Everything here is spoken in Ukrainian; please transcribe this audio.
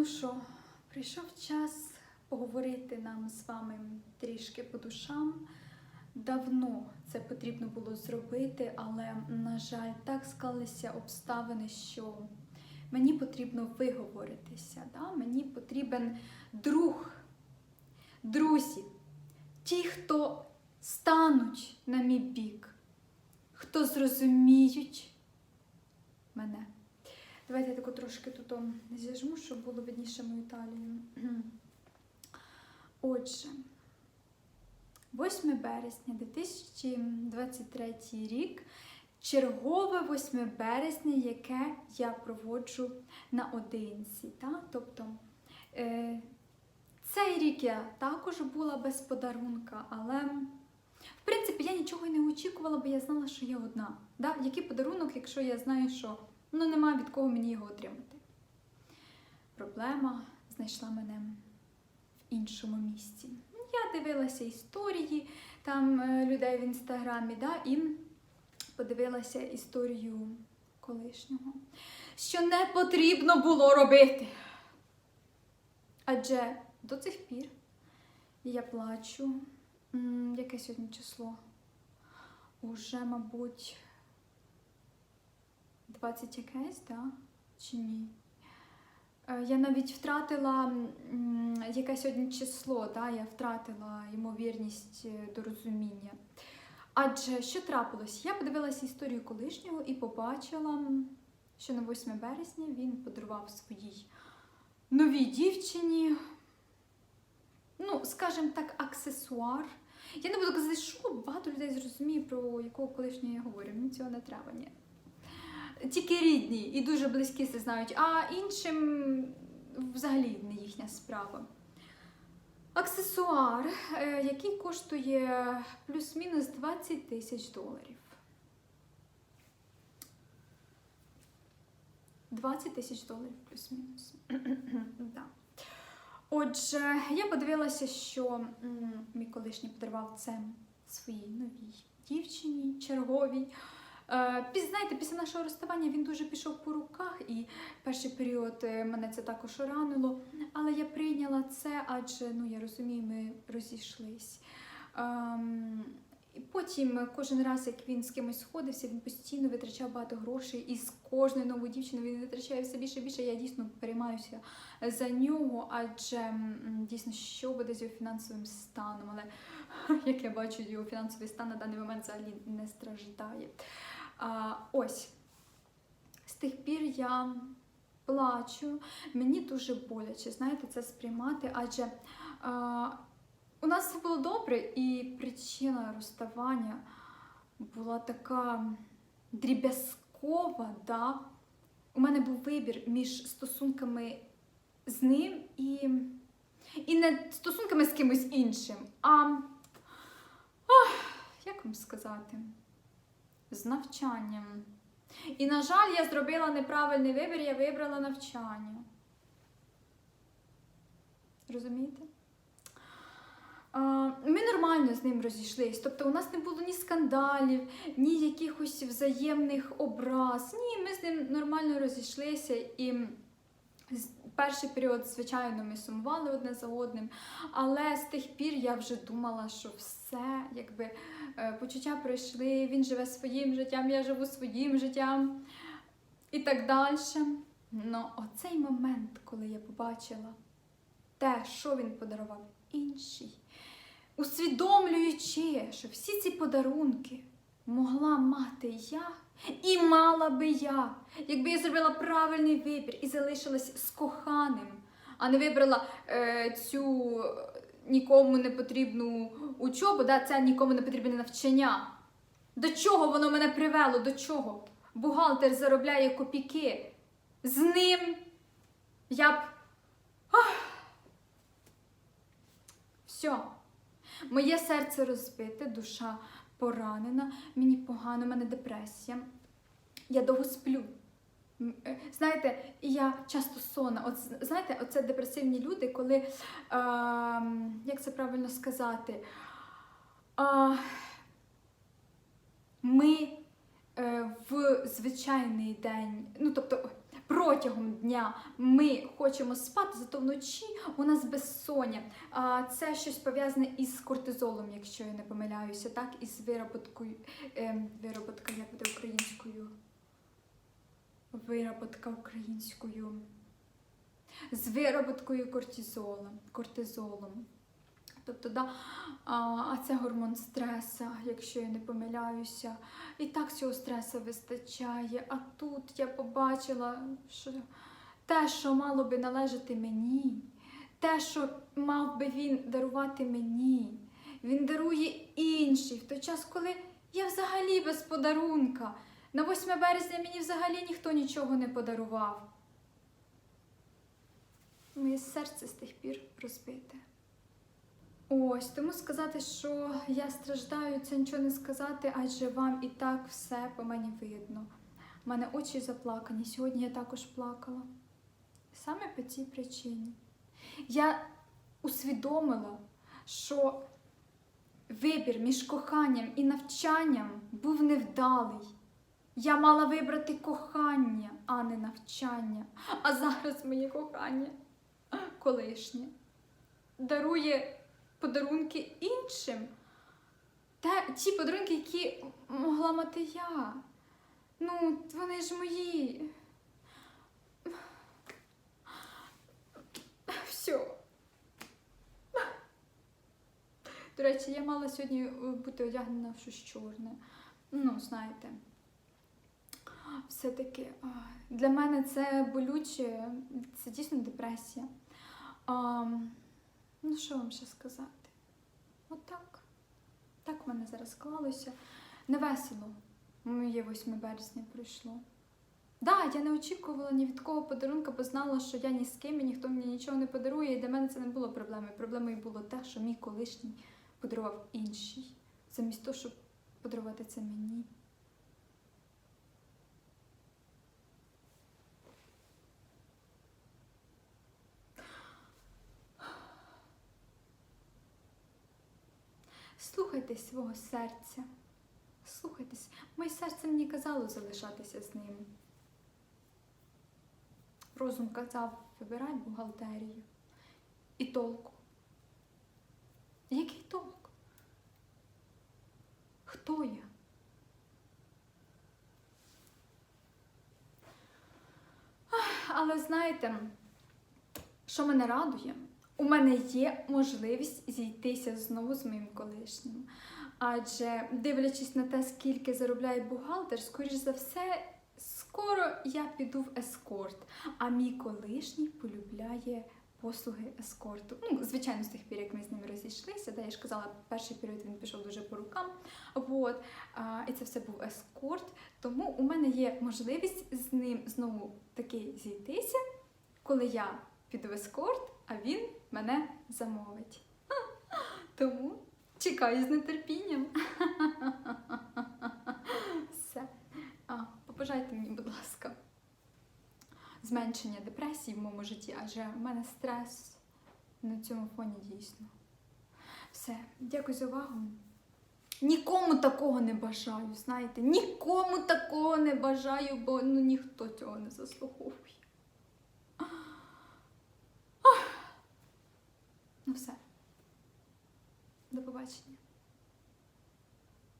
Ну що, прийшов час поговорити нам з вами трішки по душам. Давно це потрібно було зробити, але, на жаль, так склалися обставини, що мені потрібно виговоритися. Да? Мені потрібен друг, друзі, ті, хто стануть на мій бік, хто зрозуміють мене. Давайте я таку трошки тут зіжму, щоб було видніше мою талію. Отже, 8 березня 2023 рік. Чергове 8 березня, яке я проводжу наодинці. Та? Тобто е, цей рік я також була без подарунка, але в принципі я нічого й не очікувала, бо я знала, що я одна. Да? Який подарунок, якщо я знаю, що ну, немає від кого мені його отримати. Проблема знайшла мене в іншому місці. Я дивилася історії там е, людей в інстаграмі, да, і подивилася історію колишнього, що не потрібно було робити. Адже до цих пір я плачу, яке сьогодні число? Уже, мабуть, 20 якесь, да? Чи ні? Е, Я навіть втратила м, яке сьогодні число, да? я втратила ймовірність е, до розуміння. Адже що трапилось? Я подивилася історію колишнього і побачила, що на 8 березня він подарував своїй новій дівчині, ну, скажімо так, аксесуар. Я не буду казати, що багато людей зрозуміє, про якого колишнього я говорю. Мені цього не треба, ні. Тільки рідні і дуже близькі це знають, а іншим взагалі не їхня справа. Аксесуар, е, який коштує плюс-мінус 20 тисяч доларів. 20 тисяч доларів плюс-мінус. да. Отже, я подивилася, що мій колишній подарував це своїй новій дівчині, черговій. Е, Знаєте, після нашого розставання він дуже пішов по руках, і перший період е, мене це також ранило. Але я прийняла це, адже ну я розумію, ми розійшлись. Ем, і потім кожен раз, як він з кимось сходився, він постійно витрачав багато грошей, і з кожною новою дівчиною він витрачає все більше і більше. Я дійсно переймаюся за нього, адже дійсно що буде з його фінансовим станом. Але як я бачу, його фінансовий стан на даний момент взагалі не страждає. А, ось з тих пір я плачу. Мені дуже боляче, знаєте, це сприймати, адже а, у нас все було добре, і причина розставання була така дріб'язкова. Да? У мене був вибір між стосунками з ним і, і не стосунками з кимось іншим, а ах, як вам сказати? З навчанням. І, на жаль, я зробила неправильний вибір, я вибрала навчання. Розумієте? Ми нормально з ним розійшлись. Тобто у нас не було ні скандалів, ні якихось взаємних образ. Ні, ми з ним нормально розійшлися і. Перший період, звичайно, ми сумували одне за одним, але з тих пір я вже думала, що все, якби е, почуття пройшли, він живе своїм життям, я живу своїм життям і так далі. Ну, оцей момент, коли я побачила те, що він подарував інший, усвідомлюючи, що всі ці подарунки могла мати я і мала би я, якби я зробила правильний вибір і залишилась з коханим, а не вибрала е, цю нікому не потрібну учобу, да, це нікому не потрібне навчання. До чого воно мене привело? До чого? Бухгалтер заробляє копійки. З ним я б. Ах! Все. Моє серце розбите, душа поранена, мені погано, в мене депресія. Я довго сплю. Е, Знаєте, я часто сонна. От знаєте, оце депресивні люди, коли, е, як це правильно сказати, а, ми е, в звичайний день, ну тобто протягом дня ми хочемо спати, зато вночі у нас безсоння. Це щось пов'язане із кортизолом, якщо я не помиляюся, так, із вироботкою, е, вироботка, як буде українською? Вироботка українською. З вироботкою кортизола, кортизолом. Тобто, да, а, це гормон стресу, якщо я не помиляюся. І так цього стресу вистачає. А тут я побачила, що те, що мало би належати мені, те, що мав би він дарувати мені, він дарує інший в той час, коли я взагалі без подарунка. На 8 березня мені взагалі ніхто нічого не подарував. Моє серце з тих пір розбите. Ось, тому сказати, що я страждаю, це нічого не сказати, адже вам і так все по мені видно. У мене очі заплакані. Сьогодні я також плакала. Саме по цій причині. Я усвідомила, що вибір між коханням і навчанням був невдалий. Я мала вибрати кохання, а не навчання. А зараз моє кохання колишнє дарує подарунки іншим. Та, ті подарунки, які могла мати я. Ну, вони ж мої. Все. До речі, я мала сьогодні е, бути одягнена в щось чорне. Ну, знаєте. Все-таки для мене це болюче, це дійсно депресія. Ну, що вам ще сказати? Отак. Так в мене зараз склалося. Невесело. Моє 8 березня пройшло. Да, я не очікувала ні від кого подарунка, бо знала, що я ні з ким і ніхто мені нічого не подарує, і для мене це не було проблемою. Проблемою було те, що мій колишній подарував інший, замість того, щоб подарувати це мені. Слухайтесь свого серця. Слухайтесь. Моє серце мені казало залишатися з ним. Розум казав, вибирай бухгалтерію. І толку. Який толк? Хто я? Але знаєте, що мене радує? У мене є можливість зійтися знову з моїм колишнім. Адже, дивлячись на те, скільки заробляє бухгалтер, скоріш за все, скоро я піду в ескорт. А мій колишній полюбляє послуги ескорту. Ну, звичайно, з тих пір, як ми з ним розійшлися, да, я ж казала, перший період він пішов дуже по рукам. От, а, і це все був ескорт. Тому у мене є можливість з ним знову таки зійтися, коли я піду в ескорт, а він мене замовить. Тому чекаю з нетерпінням. Все. А, побажайте мені, будь ласка, зменшення депресії в моєму житті, адже в мене стрес на цьому фоні дійсно. Все, дякую за увагу. Нікому такого не бажаю, знаєте, нікому такого не бажаю, бо ну, ніхто цього не заслуговує. побачення.